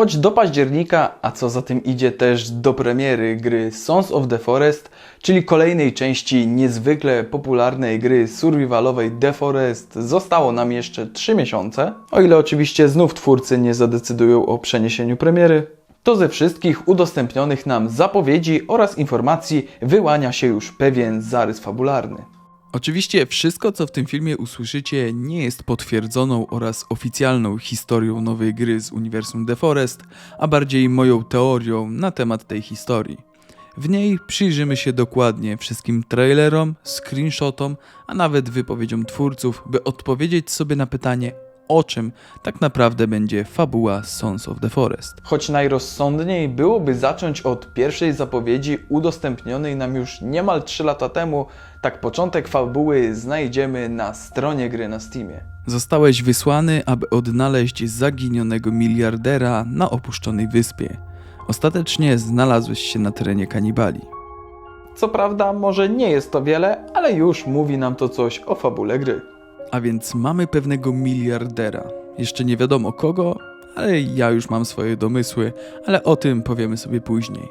Choć do października, a co za tym idzie też do premiery gry Sons of the Forest, czyli kolejnej części niezwykle popularnej gry survivalowej The Forest, zostało nam jeszcze 3 miesiące. O ile oczywiście znów twórcy nie zadecydują o przeniesieniu premiery, to ze wszystkich udostępnionych nam zapowiedzi oraz informacji wyłania się już pewien zarys fabularny. Oczywiście wszystko, co w tym filmie usłyszycie, nie jest potwierdzoną oraz oficjalną historią nowej gry z uniwersum The Forest, a bardziej moją teorią na temat tej historii. W niej przyjrzymy się dokładnie wszystkim trailerom, screenshotom, a nawet wypowiedziom twórców, by odpowiedzieć sobie na pytanie, o czym tak naprawdę będzie fabuła Sons of the Forest. Choć najrozsądniej byłoby zacząć od pierwszej zapowiedzi udostępnionej nam już niemal 3 lata temu, tak początek fabuły znajdziemy na stronie gry na Steamie. Zostałeś wysłany, aby odnaleźć zaginionego miliardera na opuszczonej wyspie. Ostatecznie znalazłeś się na terenie kanibali. Co prawda, może nie jest to wiele, ale już mówi nam to coś o fabule gry. A więc mamy pewnego miliardera. Jeszcze nie wiadomo kogo, ale ja już mam swoje domysły, ale o tym powiemy sobie później.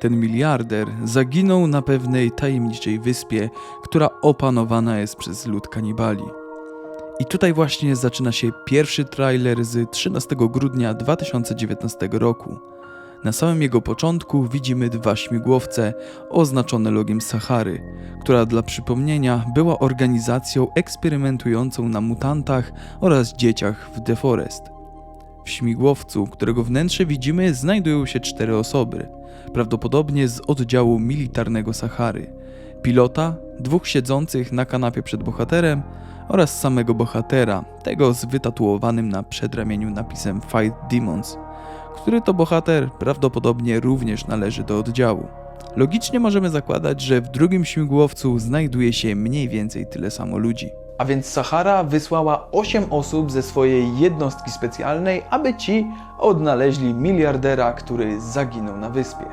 Ten miliarder zaginął na pewnej tajemniczej wyspie, która opanowana jest przez lud kanibali. I tutaj właśnie zaczyna się pierwszy trailer z 13 grudnia 2019 roku. Na samym jego początku widzimy dwa śmigłowce oznaczone logiem Sahary, która dla przypomnienia była organizacją eksperymentującą na mutantach oraz dzieciach w The Forest. W śmigłowcu, którego wnętrze widzimy, znajdują się cztery osoby, prawdopodobnie z oddziału militarnego Sahary. Pilota, dwóch siedzących na kanapie przed bohaterem oraz samego bohatera, tego z wytatuowanym na przedramieniu napisem Fight Demons, który to bohater prawdopodobnie również należy do oddziału. Logicznie możemy zakładać, że w drugim śmigłowcu znajduje się mniej więcej tyle samo ludzi. A więc Sahara wysłała 8 osób ze swojej jednostki specjalnej, aby ci odnaleźli miliardera, który zaginął na wyspie.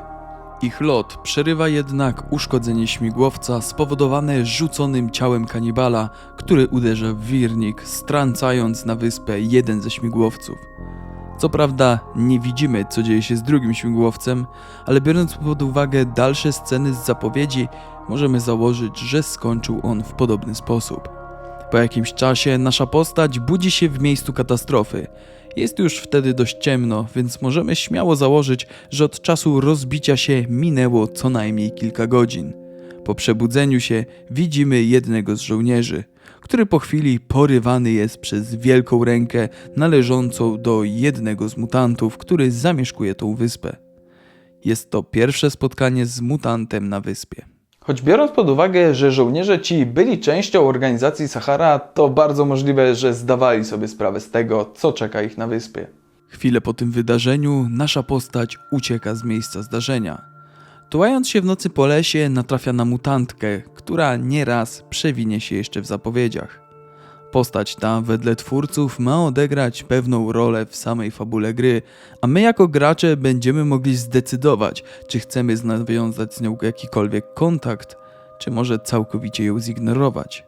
Ich lot przerywa jednak uszkodzenie śmigłowca spowodowane rzuconym ciałem kanibala, który uderza w wirnik, strącając na wyspę jeden ze śmigłowców. Co prawda nie widzimy, co dzieje się z drugim śmigłowcem, ale biorąc pod uwagę dalsze sceny z zapowiedzi, możemy założyć, że skończył on w podobny sposób. Po jakimś czasie nasza postać budzi się w miejscu katastrofy. Jest już wtedy dość ciemno, więc możemy śmiało założyć, że od czasu rozbicia się minęło co najmniej kilka godzin. Po przebudzeniu się widzimy jednego z żołnierzy, który po chwili porywany jest przez wielką rękę należącą do jednego z mutantów, który zamieszkuje tą wyspę. Jest to pierwsze spotkanie z mutantem na wyspie. Choć biorąc pod uwagę, że żołnierze ci byli częścią organizacji Sahara, to bardzo możliwe, że zdawali sobie sprawę z tego, co czeka ich na wyspie. Chwilę po tym wydarzeniu nasza postać ucieka z miejsca zdarzenia. Tułając się w nocy po lesie, natrafia na mutantkę, która nieraz przewinie się jeszcze w zapowiedziach. Postać ta, wedle twórców, ma odegrać pewną rolę w samej fabule gry, a my jako gracze będziemy mogli zdecydować, czy chcemy nawiązać z nią jakikolwiek kontakt, czy może całkowicie ją zignorować.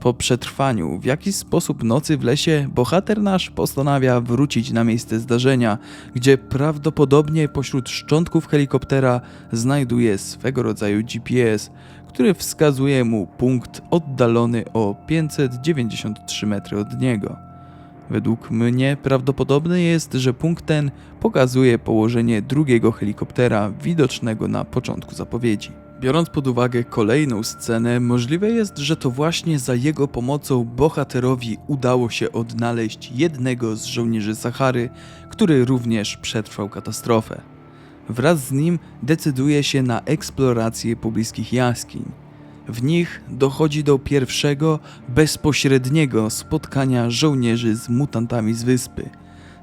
Po przetrwaniu w jakiś sposób nocy w lesie, bohater nasz postanawia wrócić na miejsce zdarzenia, gdzie prawdopodobnie pośród szczątków helikoptera znajduje swego rodzaju GPS, który wskazuje mu punkt oddalony o 593 metry od niego. Według mnie prawdopodobne jest, że punkt ten pokazuje położenie drugiego helikoptera widocznego na początku zapowiedzi. Biorąc pod uwagę kolejną scenę, możliwe jest, że to właśnie za jego pomocą bohaterowi udało się odnaleźć jednego z żołnierzy Sahary, który również przetrwał katastrofę. Wraz z nim decyduje się na eksplorację pobliskich jaskiń. W nich dochodzi do pierwszego, bezpośredniego spotkania żołnierzy z mutantami z wyspy.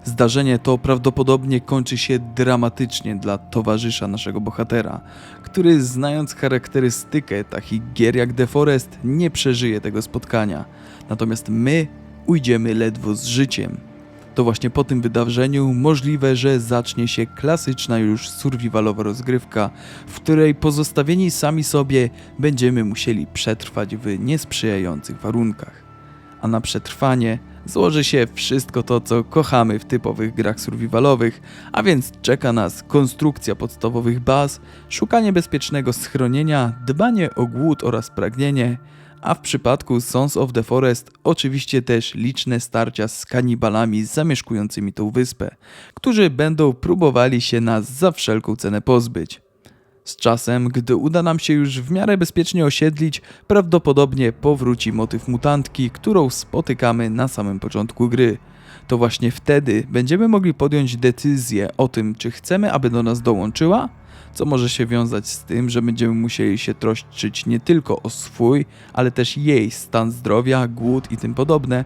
Zdarzenie to prawdopodobnie kończy się dramatycznie dla towarzysza naszego bohatera, który znając charakterystykę takich gier jak The Forest nie przeżyje tego spotkania. Natomiast my ujdziemy ledwo z życiem. To właśnie po tym wydarzeniu możliwe, że zacznie się klasyczna już survivalowa rozgrywka, w której pozostawieni sami sobie będziemy musieli przetrwać w niesprzyjających warunkach. A na przetrwanie złoży się wszystko to, co kochamy w typowych grach survivalowych, a więc czeka nas konstrukcja podstawowych baz, szukanie bezpiecznego schronienia, dbanie o głód oraz pragnienie, a w przypadku Sons of the Forest oczywiście też liczne starcia z kanibalami zamieszkującymi tą wyspę, którzy będą próbowali się nas za wszelką cenę pozbyć. Z czasem, gdy uda nam się już w miarę bezpiecznie osiedlić, prawdopodobnie powróci motyw mutantki, którą spotykamy na samym początku gry. To właśnie wtedy będziemy mogli podjąć decyzję o tym, czy chcemy, aby do nas dołączyła, co może się wiązać z tym, że będziemy musieli się troszczyć nie tylko o swój, ale też jej stan zdrowia, głód i tym podobne,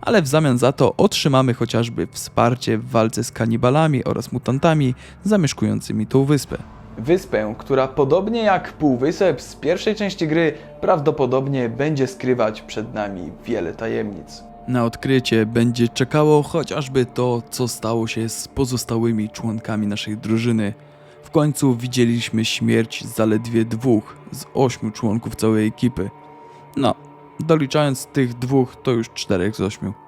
ale w zamian za to otrzymamy chociażby wsparcie w walce z kanibalami oraz mutantami zamieszkującymi tą wyspę. Wyspę, która podobnie jak Półwysep z pierwszej części gry prawdopodobnie będzie skrywać przed nami wiele tajemnic. Na odkrycie będzie czekało chociażby to, co stało się z pozostałymi członkami naszej drużyny. W końcu widzieliśmy śmierć zaledwie dwóch z ośmiu członków całej ekipy. No, doliczając tych dwóch, to już czterech z ośmiu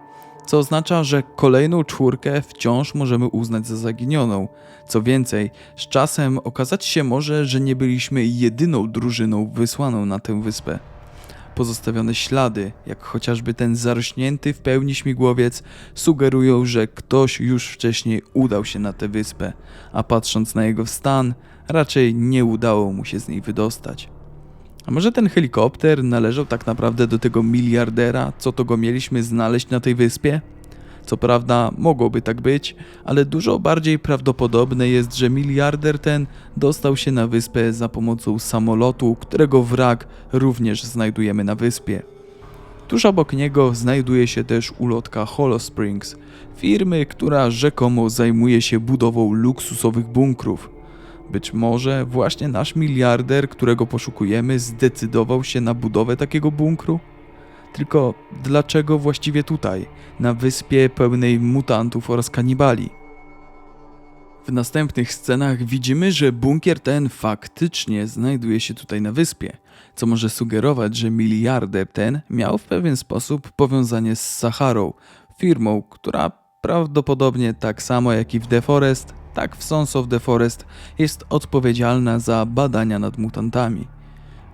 co oznacza, że kolejną czwórkę wciąż możemy uznać za zaginioną. Co więcej, z czasem okazać się może, że nie byliśmy jedyną drużyną wysłaną na tę wyspę. Pozostawione ślady, jak chociażby ten zarośnięty w pełni śmigłowiec, sugerują, że ktoś już wcześniej udał się na tę wyspę, a patrząc na jego stan, raczej nie udało mu się z niej wydostać. A może ten helikopter należał tak naprawdę do tego miliardera, co to go mieliśmy znaleźć na tej wyspie? Co prawda mogłoby tak być, ale dużo bardziej prawdopodobne jest, że miliarder ten dostał się na wyspę za pomocą samolotu, którego wrak również znajdujemy na wyspie. Tuż obok niego znajduje się też ulotka Hollow Springs, firmy, która rzekomo zajmuje się budową luksusowych bunkrów. Być może właśnie nasz miliarder, którego poszukujemy, zdecydował się na budowę takiego bunkru? Tylko dlaczego właściwie tutaj, na wyspie pełnej mutantów oraz kanibali? W następnych scenach widzimy, że bunkier ten faktycznie znajduje się tutaj na wyspie, co może sugerować, że miliarder ten miał w pewien sposób powiązanie z Saharą, firmą, która prawdopodobnie tak samo jak i w The Forest tak w Sons of the Forest jest odpowiedzialna za badania nad mutantami.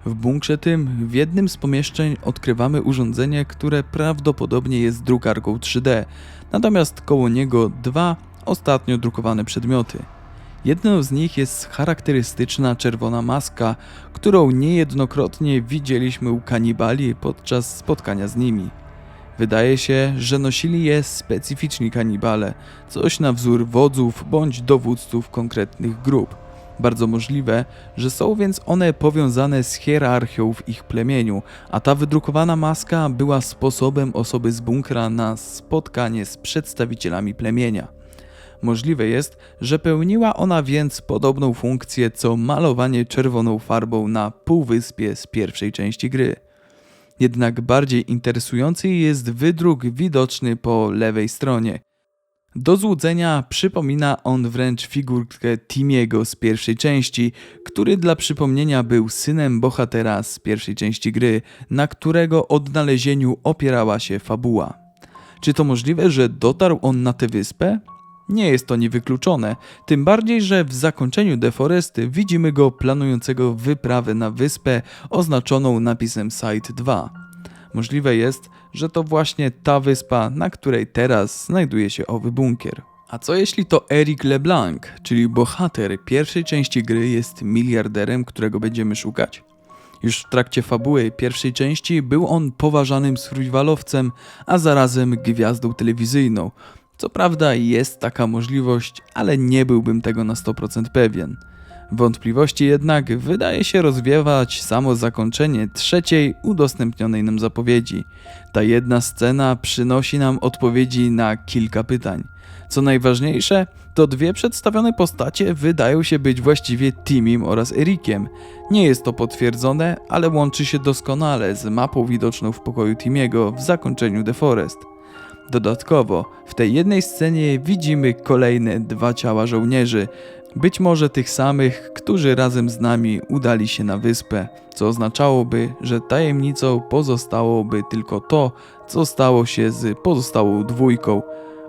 W bunkrze tym, w jednym z pomieszczeń odkrywamy urządzenie, które prawdopodobnie jest drukarką 3D, natomiast koło niego dwa ostatnio drukowane przedmioty. Jedną z nich jest charakterystyczna czerwona maska, którą niejednokrotnie widzieliśmy u kanibali podczas spotkania z nimi. Wydaje się, że nosili je specyficzni kanibale, coś na wzór wodzów bądź dowódców konkretnych grup. Bardzo możliwe, że są więc one powiązane z hierarchią w ich plemieniu, a ta wydrukowana maska była sposobem osoby z bunkra na spotkanie z przedstawicielami plemienia. Możliwe jest, że pełniła ona więc podobną funkcję co malowanie czerwoną farbą na półwyspie z pierwszej części gry. Jednak bardziej interesujący jest wydruk widoczny po lewej stronie. Do złudzenia przypomina on wręcz figurkę Timiego z pierwszej części, który dla przypomnienia był synem bohatera z pierwszej części gry, na którego odnalezieniu opierała się fabuła. Czy to możliwe, że dotarł on na tę wyspę? Nie jest to niewykluczone, tym bardziej, że w zakończeniu Deforesty widzimy go planującego wyprawę na wyspę oznaczoną napisem Site 2. Możliwe jest, że to właśnie ta wyspa, na której teraz znajduje się owy bunkier. A co jeśli to Eric LeBlanc, czyli bohater pierwszej części gry jest miliarderem, którego będziemy szukać? Już w trakcie fabuły pierwszej części był on poważanym survivalowcem, a zarazem gwiazdą telewizyjną, co prawda jest taka możliwość, ale nie byłbym tego na 100% pewien. Wątpliwości jednak wydaje się rozwiewać samo zakończenie trzeciej udostępnionej nam zapowiedzi. Ta jedna scena przynosi nam odpowiedzi na kilka pytań. Co najważniejsze, to dwie przedstawione postacie wydają się być właściwie Timim oraz Erikiem. Nie jest to potwierdzone, ale łączy się doskonale z mapą widoczną w pokoju Timiego w zakończeniu The Forest. Dodatkowo, w tej jednej scenie widzimy kolejne dwa ciała żołnierzy, Być może tych samych, którzy razem z nami udali się na wyspę, co oznaczałoby, że tajemnicą pozostałoby tylko to, co stało się z pozostałą dwójką,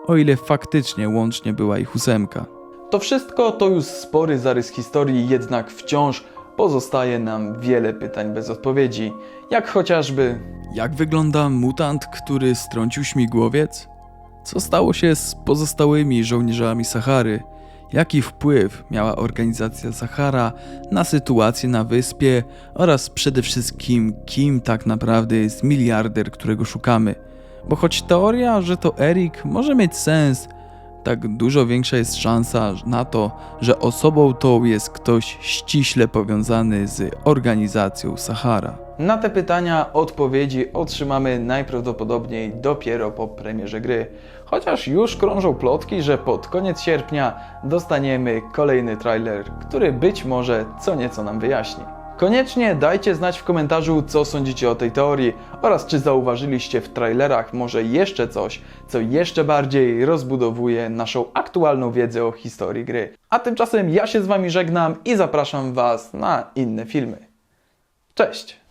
o ile faktycznie łącznie była ich ósemka. To wszystko to już spory zarys historii, jednak wciąż pozostaje nam wiele pytań bez odpowiedzi, jak chociażby jak wygląda mutant, który strącił śmigłowiec? Co stało się z pozostałymi żołnierzami Sahary? Jaki wpływ miała organizacja Sahara na sytuację na wyspie oraz przede wszystkim kim tak naprawdę jest miliarder, którego szukamy? Bo choć teoria, że to Erik może mieć sens, tak dużo większa jest szansa na to, że osobą tą jest ktoś ściśle powiązany z organizacją Sahara. Na te pytania odpowiedzi otrzymamy najprawdopodobniej dopiero po premierze gry. Chociaż już krążą plotki, że pod koniec sierpnia dostaniemy kolejny trailer, który być może co nieco nam wyjaśni. Koniecznie dajcie znać w komentarzu, co sądzicie o tej teorii oraz czy zauważyliście w trailerach może jeszcze coś, co jeszcze bardziej rozbudowuje naszą aktualną wiedzę o historii gry. A tymczasem ja się z Wami żegnam i zapraszam Was na inne filmy. Cześć!